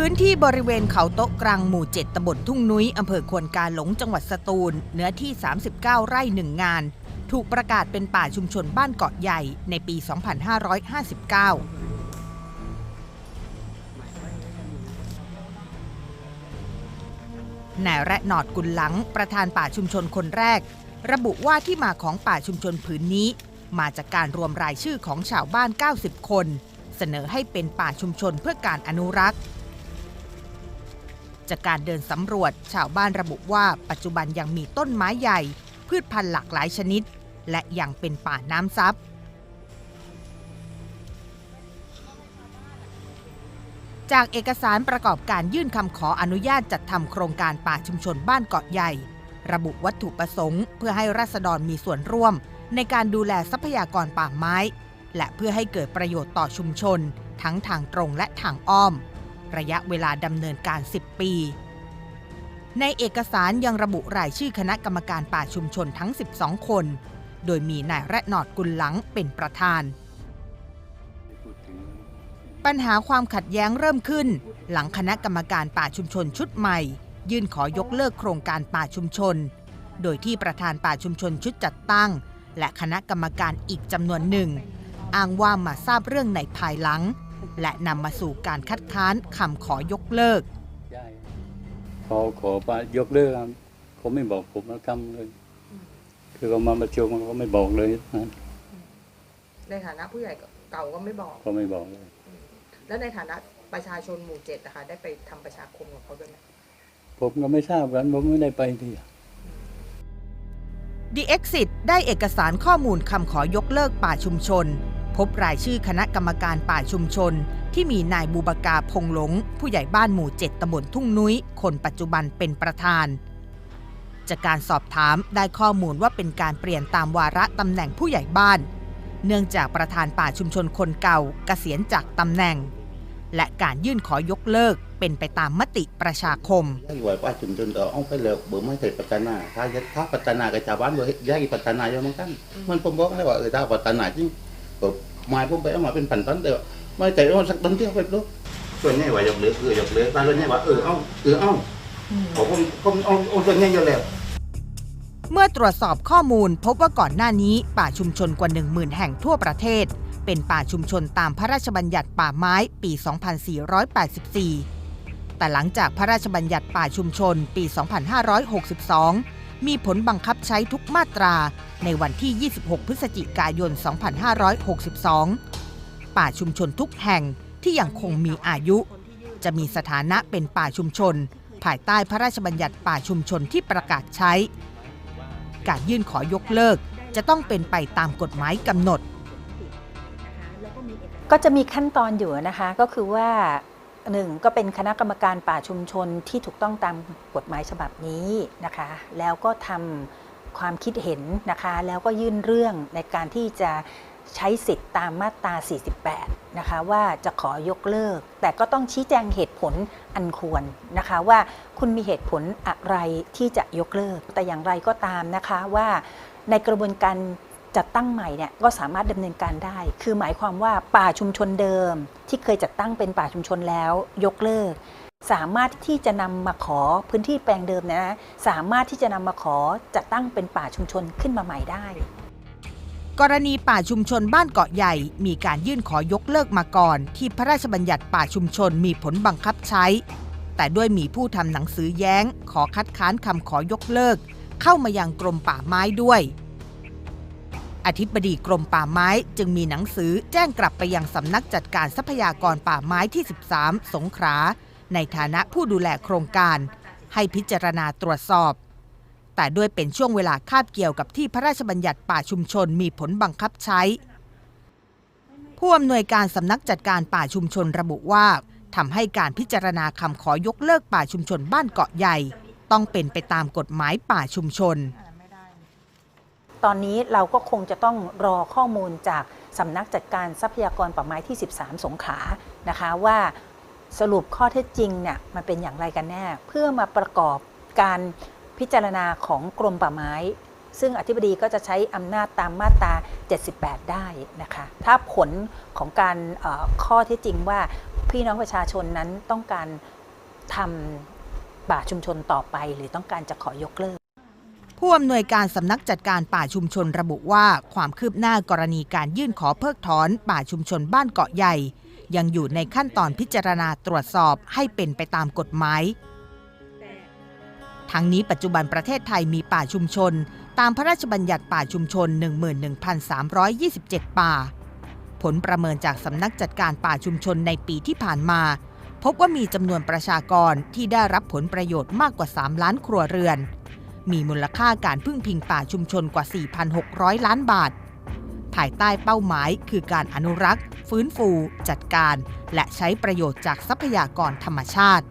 พื้นที่บริเวณเขาโต๊ะกลางหมู่ 7ตำบลทุ่งนุ้ยอำเภอควนกาหลงจังหวัดสตูล เนื้อที่ 39 ไร่หนึ่งงาน ถูกประกาศเป็นป่าชุมชนบ้านเกาะใหญ่ในปี 2559นายแระหนอดกุลหลัง ประธานป่าชุมชนคนแรก ระบุว่าที่มาของป่าชุมชนผืนนี้ มาจากการรวมรายชื่อของชาวบ้าน 90 คน เสนอให้เป็นป่าชุมชนเพื่อการอนุรักษ์ จากการเดินสำรวจชาวบ้านระบุว่าปัจจุบันยังมีต้นไม้ใหญ่ พืชพันธุ์หลากหลายชนิด และยังเป็นป่าน้ำซับจากเอกสารประกอบการยื่นคำขออนุญาตจัดทำโครงการป่าชุมชนบ้านเกาะใหญ่ ระบุวัตถุประสงค์ เพื่อให้ราษฎรมีส่วนร่วม ในการดูแลทรัพยากรป่าไม้ และเพื่อให้เกิดประโยชน์ต่อชุมชน ทั้งทางตรงและทางอ้อม ระยะเวลาดำเนินการ 10 ปี ในเอกสารยังระบุรายชื่อคณะกรรมการป่าชุมชนทั้ง 12 คน โดยมีนายแระนอดกุลหลังเป็นประธาน ปัญหาความขัดแย้งเริ่มขึ้น หลังคณะกรรมการป่าชุมชนชุดใหม่ ยื่นขอยกเลิกโครงการป่าชุมชน โดยที่ประธานป่าชุมชนชุดจัดตั้ง และคณะกรรมการอีกจำนวนหนึ่ง อ้างว่ามาทราบเรื่องในภายหลัง และนำมาสู่การคัดค้านคำขอยกเลิก ขอขอปายกเลิกครับเขาไม่บอกผมนะทำเลย คือเขามาประชุมเขาไม่บอกเลยนะในฐานะผู้ใหญ่เก่าก็ไม่บอก เขาไม่บอกเลย แล้วในฐานะประชาชนหมู่เจ็ดนะคะ ได้ไปทำประชาคมกับเขาด้วยไหมผมก็ไม่ทราบกันผมไม่ได้ไปที่ The Exit ได้เอกสารข้อมูลคำขอยกเลิกป่าชุมชน พบรายชื่อคณะกรรมการป่าชุมชน ที่มีนายบูบากาพงหลง ผู้ใหญ่บ้านหมู่เจ็ดตำบลทุ่งนุ้ย คนปัจจุบันเป็นประธาน จากการสอบถามได้ข้อมูลว่าเป็นการเปลี่ยนตามวาระตำแหน่งผู้ใหญ่บ้าน เนื่องจากประธานป่าชุมชนคนเก่าเกษียณจากตำแหน่ง และการยื่นขอยกเลิกเป็นไปตามมติประชาคมย้ายไว้ป้าชุมชนเอออาไปเลยเบอร์ไม่เคยพัฒนาถ้าถ้าพัฒนากับชาวบ้านเบอร์ย้ายพัฒนาเยอะเหมือนกันมันผมบอกให้ว่าเออถ้าพัฒนาจริงเออ ไม้ผมไปเอามาเป็นพันต้นแต่ว่าไม่แต่เอาสักต้นเดียวไปลูกส่วนใหญ่ว่ายกเลิกคือยกเลิกแต่ส่วนใหญ่ว่าเออเอาเออเอาผมผมผมเอาเอาส่วนใหญ่อยู่แล้วเมื่อตรวจสอบข้อมูลพบว่าก่อนหน้านี้ป่าชุมชนกว่า 10,000 แห่งทั่วประเทศ เป็นป่าชุมชนตามพระราชบัญญัติป่าไม้ปี 2484 แต่หลังจากพระราชบัญญัติป่าชุมชนปี 2562 มีผลบังคับใช้ทุกมาตราในวันที่ 26 พฤศจิกายน 2562 ป่าชุมชนทุกแห่งที่ยังคงมีอายุ จะมีสถานะเป็นป่าชุมชน ภายใต้พระราชบัญญัติป่าชุมชนที่ประกาศใช้ การยื่นขอยกเลิกจะต้องเป็นไปตามกฎหมายกำหนด ก็จะมีขั้นตอนอยู่นะคะก็คือว่า หนึ่งก็เป็นคณะกรรมการป่าชุมชนที่ถูกต้องตามกฎหมายฉบับนี้นะคะ แล้วก็ทำความคิดเห็นนะคะ แล้วก็ยื่นเรื่องในการที่จะใช้สิทธิ์ตามมาตรา 48 นะคะ ว่าจะขอยกเลิก แต่ก็ต้องชี้แจงเหตุผลอันควรนะคะ ว่าคุณมีเหตุผลอะไรที่จะยกเลิก แต่อย่างไรก็ตามนะคะว่าในกระบวนการ จัดตั้งใหม่เนี่ยก็สามารถดำเนินการได้ คือหมายความว่าป่าชุมชนเดิม ที่เคยจัดตั้งเป็นป่าชุมชนแล้วยกเลิก สามารถที่จะนำมาขอพื้นที่แปลงเดิมนยนะสามารถที่จะนำมาขอจัดตั้งเป็นป่าชุมชนขึ้นมาใหม่ได้ กรณีป่าชุมชนบ้านเกาะใหญ่ มีการยื่นขอยกเลิกมาก่อน ที่พระราชบัญญัติป่าชุมชนมีผลบังคับใช้ แต่ด้วยมีผู้ทำหนังสือแย้ง ขอคัดค้านคำขอยกเลิก เข้ามายังกรมป่าไม้ด้วย อธิบดีกรมป่าไม้จึงมีหนังสือแจ้งกลับไปยังสำนักจัดการทรัพยากรป่าไม้ที่ 13 สงขลาในฐานะผู้ดูแลโครงการ ให้พิจารณาตรวจสอบ แต่ด้วยเป็นช่วงเวลาคาบเกี่ยวกับที่พระราชบัญญัติป่าชุมชนมีผลบังคับใช้ ผู้อำนวยการสำนักจัดการป่าชุมชนระบุว่าทำให้การพิจารณาคำขอยกเลิกป่าชุมชนบ้านเกาะใหญ่ ต้องเป็นไปตามกฎหมายป่าชุมชน ตอนนี้เราก็คงจะต้องรอข้อมูลจากสำนักจัดการทรัพยากรป่าไม้ที่ 13 สงขลานะคะว่าสรุปข้อเท็จจริงเนี่ยมันเป็นอย่างไรกันแน่ เพื่อมาประกอบการพิจารณาของกรมป่าไม้ ซึ่งอธิบดีก็จะใช้อำนาจตามมาตรา 78 ได้นะคะ ถ้าผลของการข้อเท็จจริงว่าพี่น้องประชาชนนั้นต้องการทำป่าชุมชนต่อไป หรือต้องการจะขอยกเลิก ผู้อำนวยการสำนักจัดการป่าชุมชนระบุว่า ความคืบหน้ากรณีการยื่นขอเพิกถอนป่าชุมชนบ้านเกาะใหญ่ ยังอยู่ในขั้นตอนพิจารณาตรวจสอบให้เป็นไปตามกฎหมายทั้งนี้ปัจจุบันประเทศไทยมีป่าชุมชน ตามพระราชบัญญัติป่าชุมชน 11,327 ป่า ผลประเมินจากสำนักจัดการป่าชุมชนในปีที่ผ่านมา พบว่ามีจำนวนประชากรที่ได้รับผลประโยชน์มากกว่า 3 ล้านครัวเรือน มีมูลค่าการพึ่งพิงป่าชุมชนกว่า 4,600 ล้านบาท ภายใต้เป้าหมายคือการอนุรักษ์ ฟื้นฟู จัดการ และใช้ประโยชน์จากทรัพยากรธรรมชาติ